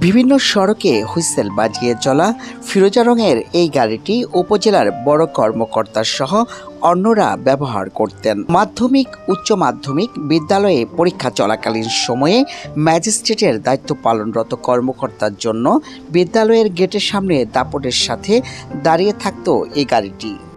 বিভিন্ন সড়কে হুইসেল বাজিয়ে চলা ফিরোজা রঙের এই গাড়িটি উপজেলার বড় কর্মকর্তা সহ অন্যরা ব্যবহার করতেন। মাধ্যমিক, উচ্চ মাধ্যমিক বিদ্যালয়ে পরীক্ষা চলাকালীন সময়ে ম্যাজিস্ট্রেটের দায়িত্ব পালনরত কর্মকর্তার জন্য বিদ্যালয়ের গেটের সামনে দাপটের সাথে দাঁড়িয়ে থাকত এই গাড়িটি।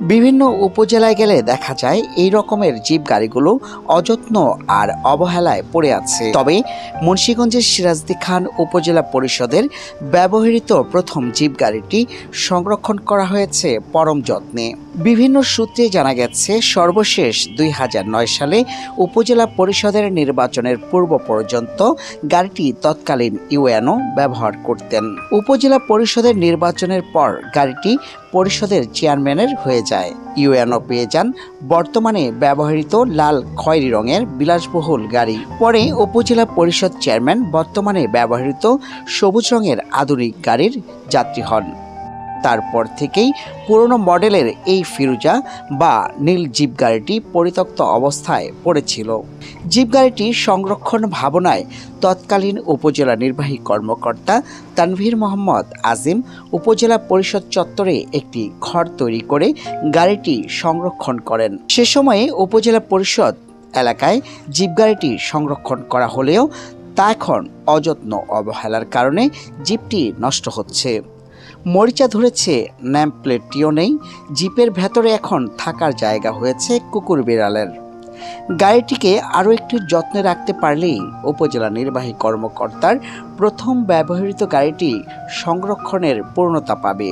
বিভিন্ন উপজেলায় গেলে দেখা যায় এই রকমের জিপ গাড়িগুলো অযত্ন আর অবহেলায় পড়ে আছে। তবে মুন্সীগঞ্জের সিরাজদি খান উপজেলা পরিষদের ব্যবহৃত প্রথম জিপ গাড়িটি সংরক্ষণ করা হয়েছে পরম যত্নে। বিভিন্ন সূত্রে জানা গেছে, সর্বশেষ দুই হাজার নয় সালে উপজেলা পরিষদের নির্বাচনের পূর্ব পর্যন্ত গাড়িটি তৎকালীন ইউএনও ব্যবহার করতেন। উপজেলা পরিষদের নির্বাচনের পর গাড়িটি পরিষদের চেয়ারম্যানের হয়ে যায়। ইউএনও পেয়ে যান বর্তমানে ব্যবহৃত লাল খয়েরি রঙের বিলাসবহুল গাড়ি। পরে উপজেলা পরিষদ চেয়ারম্যান বর্তমানে ব্যবহৃত সবুজ রঙের আধুনিক গাড়ির যাত্রী হন। তারপর থেকেই পুরনো মডেলের এই ফিরুজা বা নীল জিপ গাড়িটি পরিত্যক্ত অবস্থায় পড়েছিল। জিপ গাড়িটি সংরক্ষণ ভাবনায় তৎকালীন উপজেলা নির্বাহী কর্মকর্তা তানভীর মোহাম্মদ আজিম উপজেলা পরিষদ চত্বরে একটি ঘর তৈরি করে গাড়িটি সংরক্ষণ করেন। সে সময়ে উপজেলা পরিষদ এলাকায় জিপ গাড়িটি সংরক্ষণ করা হলেও তা এখন অযত্ন অবহেলার কারণে জিপটি নষ্ট হচ্ছে। মরিচা ধরেছে, ন্যাম প্লেটটিও নেই, জিপের ভেতরে এখন থাকার জায়গা হয়েছে কুকুর বিড়ালের। গাড়িটিকে আরও একটু যত্নে রাখতে পারলেই উপজেলা নির্বাহী কর্মকর্তার প্রথম ব্যবহৃত গাড়িটি সংরক্ষণের পূর্ণতা পাবে।